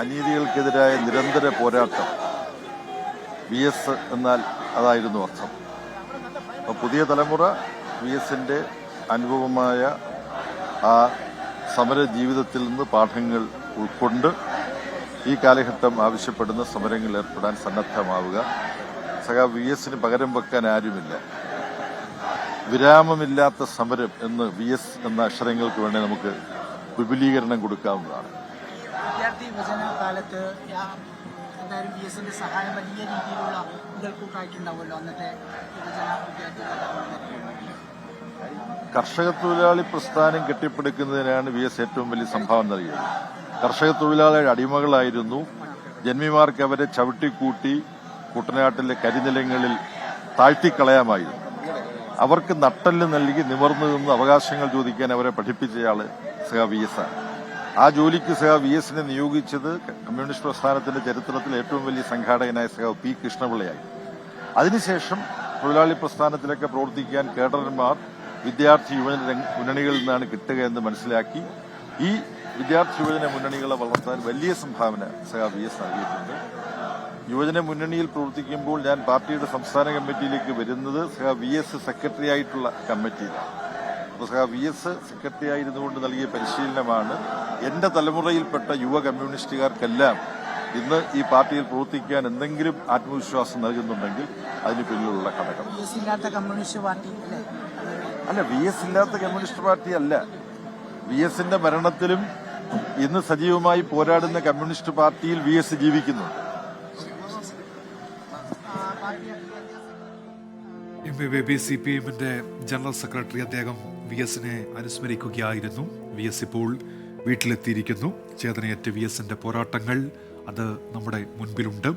അനീതികൾക്കെതിരായ നിരന്തര പോരാട്ടം. V S എന്നാൽ അതായിരുന്നു അർത്ഥം. അപ്പോൾ പുതിയ തലമുറ വി എസിന്റെ അനുഭവമായ ആ സമര ജീവിതത്തിൽ നിന്ന് പാഠങ്ങൾ ഉൾക്കൊണ്ട് ഈ കാലഘട്ടം ആവശ്യപ്പെടുന്ന സമരങ്ങളിൽ ഏർപ്പെടാൻ സന്നദ്ധമാവുക. സഖാ വി എസിന് പകരം വെക്കാൻ ആരുമില്ല. വിരാമമില്ലാത്ത സമരം എന്ന് വി എസ് എന്ന അക്ഷരങ്ങൾക്ക് വേണ്ടി നമുക്ക് വിപുലീകരണം കൊടുക്കാവുന്നതാണ്. വിദ്യാർത്ഥി വിഭജന കാലത്ത് എന്തായാലും ബി എസിന്റെ സഹായം വലിയ രീതിയിലുള്ള മുതൽക്കൂട്ടായിട്ടുണ്ടാവുമല്ലോ അന്നത്തെ വിഭജന. കർഷക തൊഴിലാളി പ്രസ്ഥാനം കെട്ടിപ്പടുക്കുന്നതിനാണ് വി എസ് ഏറ്റവും വലിയ സംഭാവന നൽകിയത്. കർഷക തൊഴിലാളിയുടെ അടിമകളായിരുന്നു. ജന്മിമാർക്ക് അവരെ ചവിട്ടിക്കൂട്ടി കുട്ടനാട്ടിലെ കരിനിലങ്ങളിൽ താഴ്ത്തിക്കളയാമായിരുന്നു. അവർക്ക് നട്ടൽ നൽകി നിവർന്നു നിന്ന് അവകാശങ്ങൾ ചോദിക്കാൻ അവരെ പഠിപ്പിച്ചയാൾ സഹ വി എസ് ആണ്. ആ ജോലിക്ക് സഹ വി എസിനെ നിയോഗിച്ചത് കമ്മ്യൂണിസ്റ്റ് പ്രസ്ഥാനത്തിന്റെ ചരിത്രത്തിൽ ഏറ്റവും വലിയ സംഘാടകനായ സഹ പി കൃഷ്ണപിള്ളയായി. അതിനുശേഷം തൊഴിലാളി പ്രസ്ഥാനത്തിലൊക്കെ പ്രവർത്തിക്കാൻ കേഡർമാർ വിദ്യാർത്ഥി യുവജന മുന്നണികളിൽ നിന്നാണ് കിട്ടുക എന്ന് മനസ്സിലാക്കി. ഈ വിദ്യാർത്ഥി യുവജന മുന്നണികളെ വളർത്താൻ വലിയ സംഭാവന സഹ വി എസ് നൽകിയിട്ടുണ്ട്. യുവജന മുന്നണിയിൽ പ്രവർത്തിക്കുമ്പോൾ ഞാൻ പാർട്ടിയുടെ സംസ്ഥാന കമ്മിറ്റിയിലേക്ക് വരുന്നത് സഹ വി എസ് സെക്രട്ടറി ആയിട്ടുള്ള കമ്മിറ്റിയിലാണ്. വി എസ് സെക്രട്ടറി ആയിരുന്നുകൊണ്ട് നൽകിയ പരിശീലനമാണ് എന്റെ തലമുറയിൽപ്പെട്ട യുവ കമ്മ്യൂണിസ്റ്റുകാർക്കെല്ലാം ഇന്ന് ഈ പാർട്ടിയിൽ പ്രവർത്തിക്കാൻ എന്തെങ്കിലും ആത്മവിശ്വാസം നൽകുന്നുണ്ടെങ്കിൽ അതിന് പിന്നിലുള്ള ഘടകം. അല്ലേ? അല്ല വി എസ് ഇല്ലാത്ത കമ്മ്യൂണിസ്റ്റ് പാർട്ടി അല്ല. വി എസിന്റെ മരണത്തിലും ഇന്ന് സജീവമായി പോരാടുന്ന കമ്മ്യൂണിസ്റ്റ് പാർട്ടിയിൽ വി എസ് ജീവിക്കുന്നുണ്ട് M A Baby C P എമ്മിന്റെ ജനറൽ സെക്രട്ടറി അദ്ദേഹം വി എസിനെ അനുസ്മരിക്കുകയായിരുന്നു. വി എസ് ഇപ്പോൾ വീട്ടിലെത്തിയിരിക്കുന്നു. ചേതനയേറ്റ വി എസിന്റെ പോരാട്ടങ്ങൾ അത് നമ്മുടെ മുൻപിലുണ്ട്.